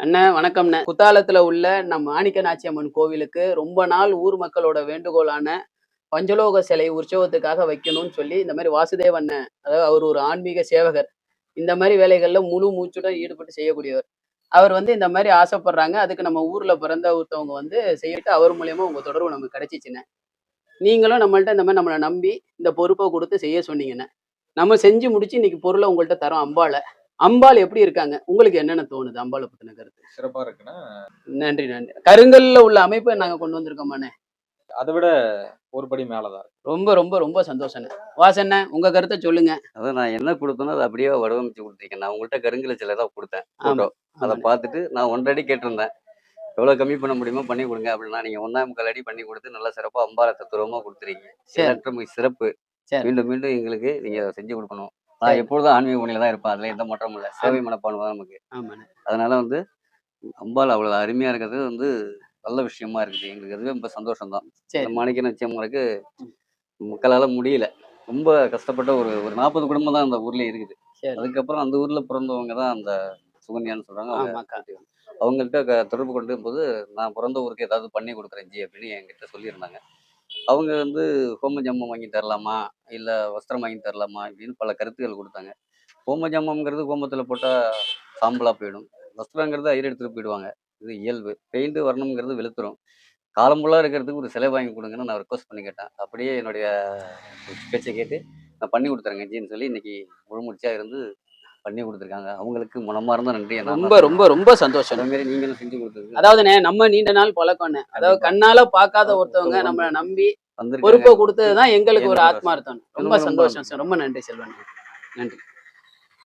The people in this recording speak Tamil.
அண்ணா வணக்கம்ண்ணே. குத்தாலத்துல உள்ள நம் மாணிக்க நாச்சியம்மன் கோவிலுக்கு ரொம்ப நாள் ஊர் மக்களோட வேண்டுகோளான பஞ்சலோக சிலை உற்சவத்துக்காக வைக்கணும்னு சொல்லி இந்த மாதிரி வாசுதேவ அண்ணன் அதாவது அவர் ஒரு ஆன்மீக சேவகர் இந்த மாதிரி வேலைகள்ல முழு மூச்சுடன் ஈடுபட்டு செய்யக்கூடியவர். அவர் வந்து இந்த மாதிரி ஆசைப்படுறாங்க. அதுக்கு நம்ம ஊர்ல பிறந்த ஒருத்தவங்க வந்து செய்யிட்டு அவர் மூலியமா உங்க தொடர்பு நமக்கு கிடைச்சிச்சுண்ணே. நீங்களும் நம்மள்ட்ட இந்த மாதிரி நம்மளை நம்பி இந்த பொறுப்பை கொடுத்து செய்ய சொன்னீங்கண்ணே. நம்ம செஞ்சு முடிச்சு இன்னைக்கு பொருளை உங்கள்கிட்ட தரோம் அம்பாவில் அம்பாள் எப்படி இருக்காங்க? உங்களுக்கு என்னென்ன தோணுது அம்பாளை பத்தின கருத்து? சிறப்பா இருக்குன்னா நன்றி நன்றி. கருங்கல்ல உள்ள அமைப்பை நாங்க கொண்டு வந்திருக்கோமாண்ணே? அதை விட ஒரு படி மேலதான். ரொம்ப ரொம்ப ரொம்ப சந்தோஷண்ணே. வாசண்ணே உங்க கருத்தை சொல்லுங்க. அதான் நான் என்ன கொடுத்தனோ அதை அப்படியே வடிவமைச்சு கொடுத்துருக்கேன் நான் உங்கள்கிட்ட கருங்கல சிலை தான் கொடுத்தேன் ஆமா போட்டோ அதை. பார்த்துட்டு நான் ஒன்றரை கேட்டிருந்தேன். எவ்வளோ கம்மி பண்ண முடியுமோ பண்ணி கொடுங்க அப்படின்னா நீங்கள் ஒன்றா முக்கால் அடி பண்ணி கொடுத்து நல்லா சிறப்பாக அம்பார தத்துவமாக கொடுத்துருக்கீங்க. சிறப்பு சரி. மீண்டும் மீண்டும் எங்களுக்கு நீங்கள் செஞ்சு கொடுக்கணும். நான். எப்பொழுதும் ஆன்மீக பணியில தான் இருப்பேன் அதில் எந்த மாற்றமும் இல்லை. சேவை மனப்பான்மை தான் நமக்கு. அதனால வந்து அம்பாள் அவ்வளோ அருமையாக இருக்கிறது வந்து நல்ல விஷயமா இருக்குது. எங்களுக்கு அதுவே ரொம்ப சந்தோஷம் தான் மாணிக்க நிச்சயமாருக்கு மக்களால் முடியல. ரொம்ப கஷ்டப்பட்ட ஒரு ஒரு நாற்பது குடும்பம் தான் அந்த ஊர்ல இருக்குது. அதுக்கப்புறம் அந்த ஊர்ல பிறந்தவங்க தான் அந்த சுகன்யான்னு சொல்றாங்க. அவங்க அவங்கள்ட்ட தொடர்பு கொண்டு போது நான் பிறந்த ஊருக்கு ஏதாவது பண்ணி கொடுக்குறேன் ஜி அப்படின்னு என்கிட்ட சொல்லியிருந்தாங்க. அவங்க வந்து ஹோம ஜம்மம் வாங்கி தரலாமா? இல்லை வஸ்திரம் வாங்கி தரலாமா? இப்படின்னு பல கருத்துக்கள் கொடுத்தாங்க. ஹோம ஜம்மம்ங்கிறது ஹோமத்தில் போட்டால் சாம்பலாக போயிடும். வஸ்திரங்கிறது ஐயர் எடுத்துகிட்டு போயிடுவாங்க. இது இயல்பு. பெயிண்ட் வரணுங்கிறது வெளுத்துரும் காலம்புள்ளாக இருக்கிறதுக்கு ஒரு சிலை வாங்கி கொடுங்கன்னு நான் ரெக்வஸ்ட் பண்ணி கேட்டேன். அப்படியே என்னுடைய பேச்சை கேட்டு நான் பண்ணி கொடுத்துறேங்க ஜின்னு சொல்லி இன்னைக்கு முழுமுடிச்சா இருந்து பண்ணி கொடுத்துருக்காங்க. அவங்களுக்கு மனமார்ந்த நன்றி. ரொம்ப ரொம்ப ரொம்ப சந்தோஷம். அதே மாதிரி நீங்களும் செஞ்சு கொடுத்தது அதாவதுண்ணே நம்ம நீண்ட நாள் பழக்கம்ண்ணே அதாவது கண்ணால பார்க்காத ஒருத்தவங்க நம்மளை நம்பி பொறுப்பை கொடுத்ததுதான் எங்களுக்கு ஒரு ஆத்மார்த்தம். ரொம்ப சந்தோஷம் சார். ரொம்ப நன்றி செல்வன். நன்றி.